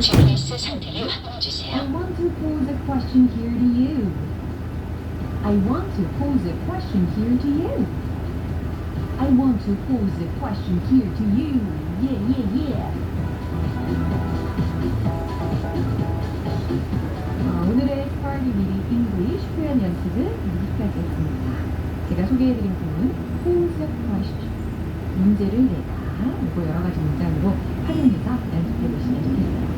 GPS 상태를 확인해 주세요. I want to pose a question here to you. I want to pose a question here to you. I want to pose a question here to you. Yeah, yeah, yeah. 어, 오늘의 Party Meeting English 표현 연습은 여기까지 했습니다. 제가 소개해드린 부분 pose a question 문제를 내다 이거 여러 가지 문장으로 활용해서 연습해 보시면 좋겠어요.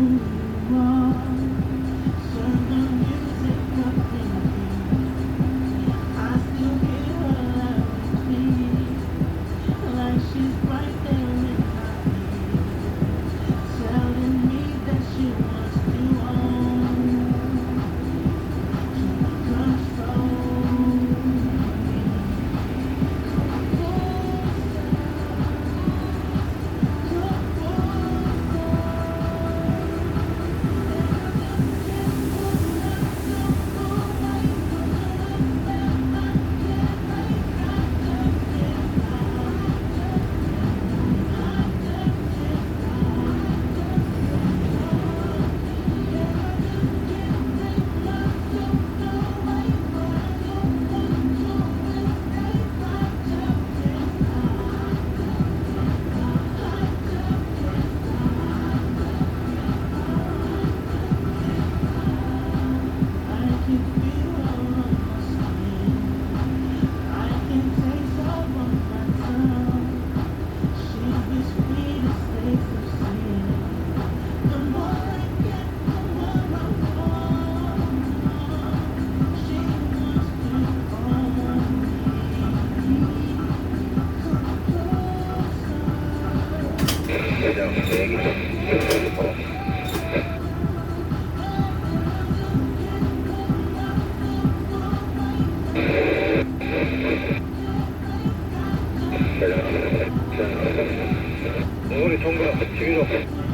wow 우리 지금 이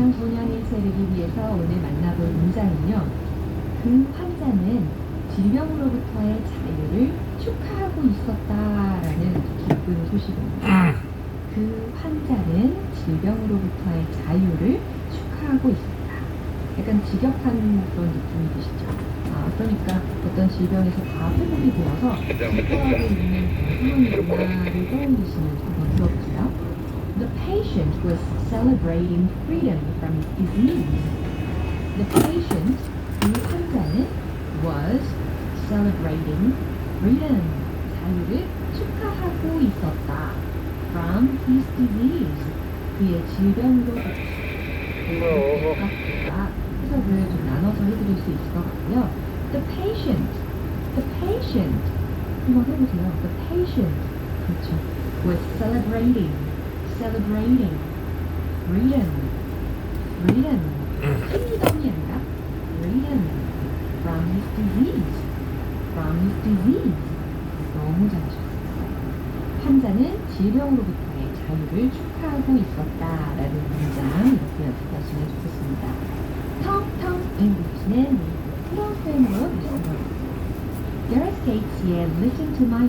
네, 영어랑 소년 일체르기 위해서 오늘 만나볼 문장은요 그 환자는 질병으로부터의 자유를 축하하고 있었다라는 기쁜 소식입니다 그 환자는 질병으로부터의 자유를 축하하고 있었다. 약간 직역한 그런 느낌이 드시죠? 아, 그러니까 어떤 질병에서 다 회복이 되어서 기뻐하고 있는 부모님이나를 떠올리시면 한번 들어보세요. The patient was celebrating freedom from his disease. The patient, 그 환자는 was celebrating freedom, 자유를 축하하고 있었다. From his disease, 그의 질병으로부터 어, 해석을 좀 나눠서 해드릴 수 있을 것 같고요. The patient, the patient 한번 해보세요. The patient 그렇죠. Was celebrating, celebrating freedom, freedom. freedom이 아니라 freedom from his disease, from his disease. 너무 잘하셨어요. 환자는 질병으로부터의 자유를 축하하고 있었다라는 문장 이렇게 연습하시면 좋겠습니다. 텅텅 잉글리시는 프로 프레임으로 유튜브 There are states here, listen to my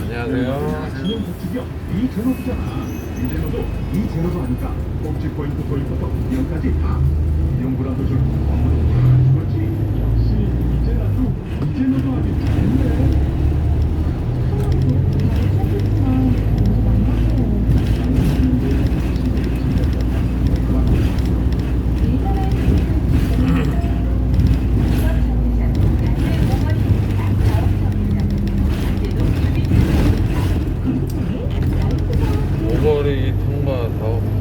안녕하세요. 복지기업 이 제로도 하니까 복지 포인트 도입부터 이런까지 다이 제로도